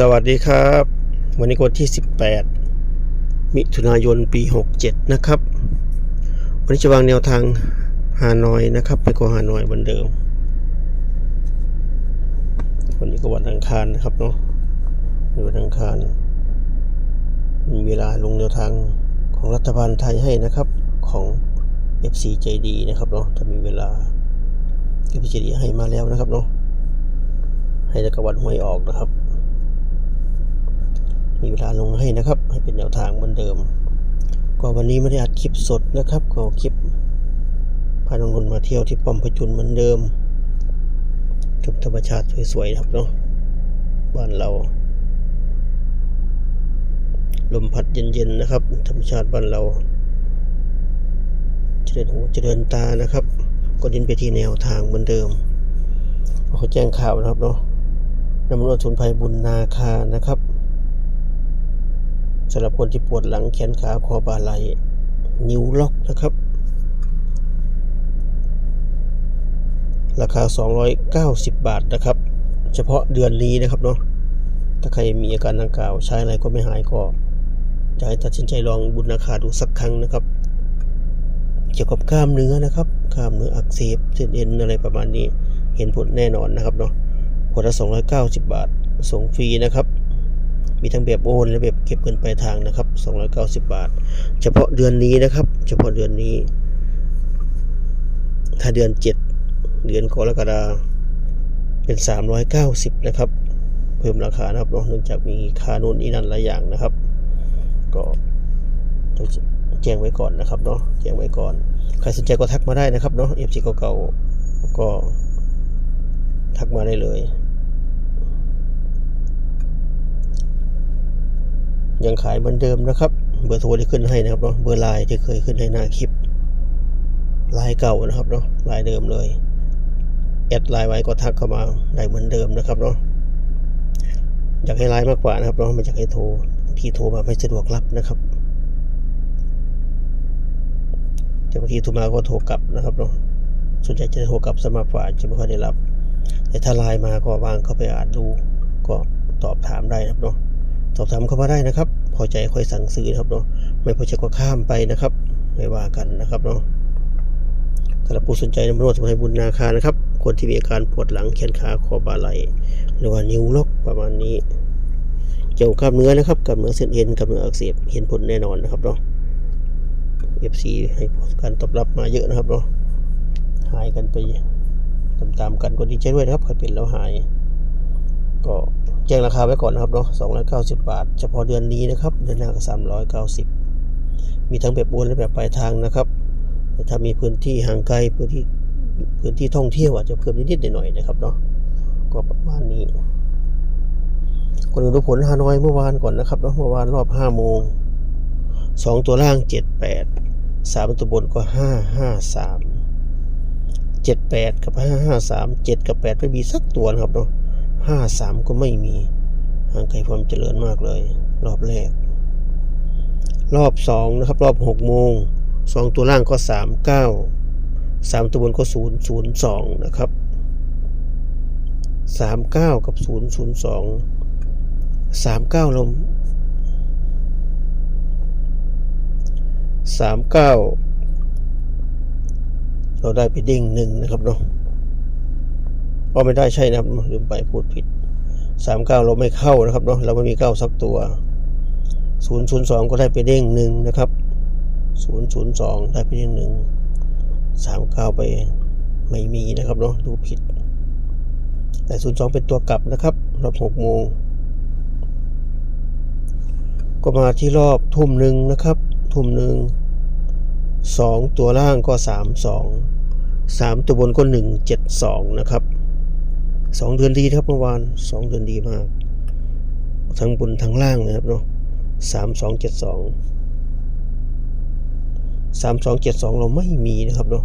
สวัสดีครับ วันนี้วันที่ 18 มิถุนายนปี 67 นะครับ วันนี้จะวางแนวทางฮานอยนะครับ ไปก็ฮานอยเหมือนเดิม วันนี้ก็วันอังคารนะครับเนาะวันอังคารมีเวลาลงแนวทางของรัฐบาลไทยให้นะครับของ FC ใจดีนะครับเนาะถ้ามีเวลา FC ใจดีให้มาแล้วนะครับเนาะให้แล้วก็วันหวยออกนะครับ มีเวลาลงให้นะครับ ให้เป็นแนวทางเหมือนเดิม ก็วันนี้ไม่ได้อัดคลิปสดนะครับ ก็คลิปพาน้องนนมาเที่ยวที่ป้อมพระจุลเหมือนเดิมกับธรรมชาติสวยๆนะครับเนาะบ้านเรา ลมพัดเย็นๆนะครับ ธรรมชาติบ้านเรา เจริญหูเจริญตานะครับก็ดินไปที่แนวทางเหมือนเดิมเขาแจ้งข่าวนะครับเนาะนำรถทุนภัยบุญนาคานะครับ สำหรับคนที่ปวดหลังแขนขาคอบาไหลนิ้วล็อกนะครับ ราคา 290 บาทนะครับ เฉพาะเดือนนี้นะครับเนาะถ้าใครมีอาการดังกล่าวใช้อะไรก็ไม่หายก็จะให้ตัดสินใจลองบุญราคาดูสักครั้งนะครับ เกี่ยวกับกล้ามเนื้อนะครับกล้ามเนื้ออักเสบเส้นเอ็นอะไรประมาณนี้เห็นผลแน่นอนนะครับเนาะขวดละ290 บาทส่งฟรีนะครับ มีทั้งแบบโอนและแบบเก็บเงินปลายทางนะครับ 290 บาท เฉพาะเดือนนี้นะครับ เฉพาะเดือนนี้ ถ้าเดือน 7 เดือนกรกฎาเป็น 390 นะครับ เพิ่มราคานะครับเนาะเนื่องจากมีค่าโน่นนี่นั่นหลายอย่างนะครับ ก็แจ้งไว้ก่อนนะครับเนาะแจ้งไว้ก่อน ใครสนใจก็ทักมาได้นะครับเนาะ FC เก่าๆก็ทักมาได้เลย ยังขายเหมือนเดิมนะครับ เบอร์โทรที่ขึ้นให้นะครับเนาะเบอร์ไลน์ที่เคยขึ้นให้หน้าคลิปไลน์เก่านะครับเนาะไลน์เดิมเลยแอดไลน์ไว้ก็ทักเข้ามาได้เหมือนเดิมนะครับเนาะอยากให้ไลน์มากกว่านะครับเนาะไม่อยากให้โทรบางทีโทรมาไม่สะดวกรับนะครับแต่บางทีโทรมาก็โทรกลับนะครับเนาะส่วนใหญ่จะโทรกลับสมัครฝ่าจะไม่ค่อยได้รับ แต่ถ้าไลน์มาก็วางเข้าไปอ่านดู ก็ตอบถามได้นะครับเนาะ สอบถามเข้ามาได้นะครับ พอใจค่อยสั่งซื้อนะครับเนาะไม่พอใจก็ข้ามไปนะครับ ไม่ว่ากันนะครับเนาะสำหรับผู้สนใจในมรดสมุนไพรบุญนาคานะครับคนที่มีอาการปวดหลังแขนขาคอบาไหลหรือว่านิ้วล็อกประมาณนี้ เกี่ยวกับเนื้อนะครับกล้ามเนื้อเส้นเอ็นกล้ามเนื้ออักเสบเห็นผลแน่นอนนะครับเนาะ FC ให้การตอบรับมาเยอะนะครับเนาะหายกันไปตามๆกันก็ดีใจด้วยนะครับใครเป็นแล้วหาย ก็ แจ้งราคาไว้ก่อนนะครับเนาะ290บาท เฉพาะเดือนนี้นะครับ เดือนหน้าก็390มีทั้งแบบโอนและแบบปลายทางนะครับแต่ถ้ามีพื้นที่ห่างไกลพื้นที่พื้นที่ท่องเที่ยวอาจจะเพิ่มนิดๆหน่อยๆนะครับเนาะก็ประมาณนี้คนดูผลฮานอยเมื่อวานก่อนนะครับเนาะเมื่อวานรอบ5โมง2ตัวล่าง78 3ตัวบนก็553 78กับ553 7กับ8ไม่มีสักตัวนะครับเนาะ ห้าสามก็ไม่มีห่างไกลความเจริญมากเลย รอบแรก รอบสองนะครับ รอบหกโมงสองตัวล่างก็สามเก้าสามตัวบนก็ศูนย์ศูนย์สองนะครับสามเก้ากับศูนย์ศูนย์สองสามเก้าลมสามเก้าเราได้ไปดิ่งหนึ่งนะครับเนาะ ก็ไม่ได้ใช่นะครับลืมไปพูดผิดสามเก้าเราไม่เข้านะครับเนาะเราไม่มีเก้าสักตัวศูนย์ศูนย์สองก็ได้ไปเด้งหนึ่งนะครับศูนย์ศูนย์สองได้ไปเด้งหนึ่งสามเก้าไปไม่มีนะครับเนาะดูผิด แต่ศูนย์สองเป็นตัวกลับนะครับรอบหกโมงก็มาที่รอบทุ่มหนึ่งนะครับ ทุ่มหนึ่งสองตัวล่างก็สามสองสามตัวบนก็หนึ่งเจ็ดสองนะครับ สองเดือนดีครับเมื่อวานสองเดือนดีมาก ทั้งบนทั้งล่างเลยครับเนาะสามสองเจ็ดสองสามสองเจ็ดสองเราไม่มีนะครับเนาะ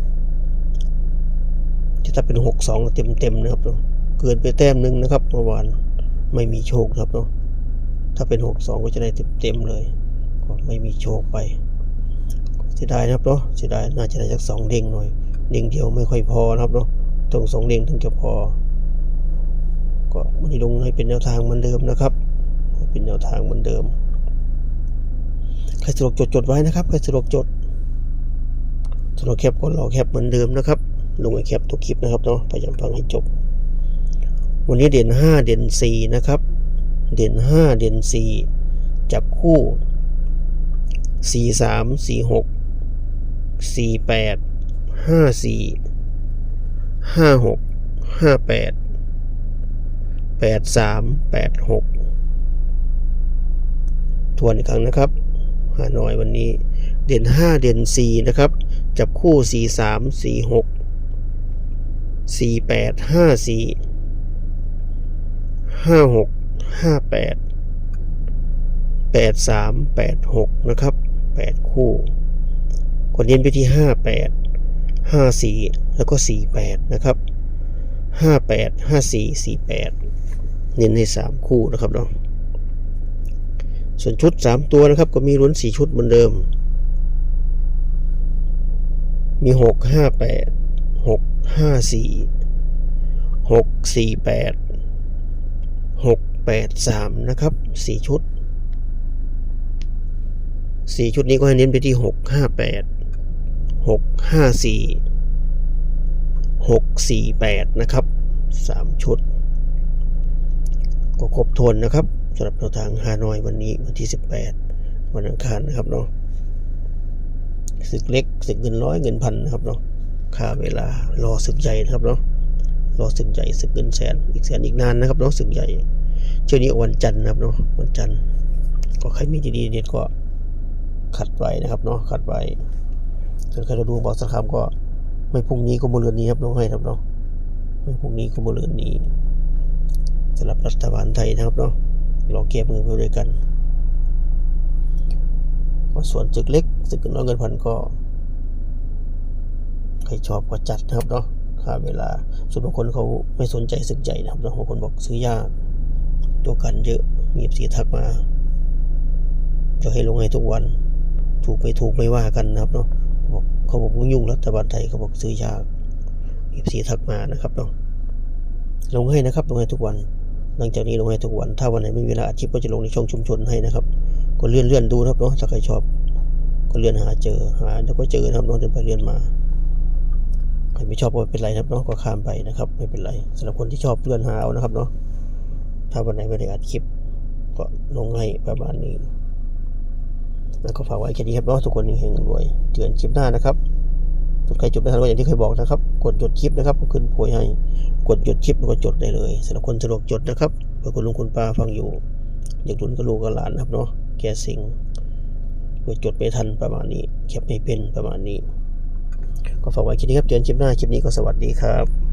ถ้าเป็นหกสองเต็มเต็มนะครับเนาะเกินไปแต้มนึงนะครับเมื่อวานไม่มีโชคครับเนาะถ้าเป็นหกสองก็จะได้เต็มเต็มเลย ก็ไม่มีโชคไปเสียดายนะครับเนาะเสียดายน่าจะได้สักสองเด้งหน่อยเด้งเดียวไม่ค่อยพอนะครับเนาะต้องสองเด้งถึงจะพอ ก็วันนี้ลงให้เป็นแนวทางเหมือนเดิมนะครับ เป็นแนวทางเหมือนเดิม ใครสะดวกจดจดไว้นะครับ ใครสะดวกจดสะดวกแคปก็รอแคปเหมือนเดิมนะครับ ลงไอแคปทุกคลิปนะครับเนาะ พยายามฟังให้จบ วันนี้เด่นห้าเด่นสี่นะครับ เด่นห้าเด่นสี่จับคู่สี่สามสี่หกสี่แปดห้าสี่ห้าหกห้าแปดสามแปดหกทวนอีกครั้งนะครับหาหน่อยวันนี้เด่นห้าเด่นสี่นะครับ จับคู่สี่สามสี่หกสี่แปดห้าสี่ห้าหกห้าแปดแปดสามแปดหกนะครับแปดคู่กดเน้นไปที่ห้าแปดห้าสี่แล้วก็สี่แปดนะครับ ห้าแปดห้าสี่สี่แปดเน้นให้สามคู่นะครับเนาะส่วนชุดสามตัวนะครับ ก็มีล้วนสี่ชุดเหมือนเดิม มีหกห้าแปดหกห้าสี่หกสี่แปดหกแปดสามนะครับสี่ชุดสี่ชุดนี้ก็ให้เน้นไปที่หกห้า แปดหกสี่แปดนะครับสามชุด ก็ครบทวนนะครับสำหรับแนวทางฮานอยวันนี้วันที่สิบแปดวันอังคารนะครับเนาะศึกเล็กศึกเงินร้อยเงินพันนะครับเนาะค่าเวลารอศึกใหญ่นะครับเนาะรอศึกใหญ่ศึกเงินแสนอีกแสนอีกนานนะครับเนาะศึกใหญ่เชื่อนี้วันจันทร์นะครับเนาะวันจันทร์ก็ใครมีดีเด็ดก็ขัดไว้นะครับเนาะขัดไว้ส่วนใครเราดูบอสักคำก็ ไม่พรุ่งนี้ก็มะรืนนี้ครับน้องให้ครับเนาะไม่พรุ่งนี้ก็มะรืนนี้สำหรับรัฐบาลไทยนะครับเนาะรอเก็บมือไปด้วยกันก็ส่วนศึกเล็กศึกน้อยเงินพันก็ใครชอบก็จัดนะครับเนาะค่าเวลาส่วนบางคนเขาไม่สนใจศึกใหญ่นะครับเนาะบางคนบอกซื้อยากตัวกันเยอะมีสีทักมาจะให้ลงให้ทุกวัน ถูกไม่ถูกไม่ว่ากันนะครับเนาะ เขาบอกว่ายุ่งรัฐบาลไทยเขาบอกซื้อยากมีสีทักมานะครับเนาะลงให้นะครับลงให้ทุกวัน หลังจากนี้ลงให้ทุกวัน ถ้าวันไหนไม่มีเวลาอาทิตย์ก็จะลงในช่องชุมชนให้นะครับ ก็เลื่อนเลื่อนดูนะครับเนาะถ้าใครชอบ ก็เลื่อนหาเจอหาแล้วก็เจอนะครับเน้องเดินไปเลื่อนมาใครไม่ชอบก็ไม่เป็นไรนะครับเนาะก็ข้ามไปนะครับ ไม่เป็นไรสำหรับคนที่ชอบเลื่อนหาเอานะครับเนาะถ้าวันไหนไม่ได้อัดคลิป ก็ลงให้ประมาณนี้ แล้วก็ฝากไว้แค่นี้ครับเนาะทุกคนเฮงรวยเตือนคลิปหน้านะครับใครจดไม่ทันก็อย่างที่เคยบอกนะครับ กดหยุดคลิปนะครับก็ขึ้นโพยให้ กดหยุดคลิปแล้วก็จดได้เลยสำหรับคนสะดวกจดนะครับเพื่อคุณลุงคุณป้าฟังอยู่อยากดุนกับลูกกับหลานนะครับเนาะแกสิงเพื่อจดไม่ทันประมาณนี้แคปไม่เป็นประมาณนี้ ก็ฝากไว้คลิปนี้ครับเจอกันคลิปหน้าคลิปนี้ก็สวัสดีครับ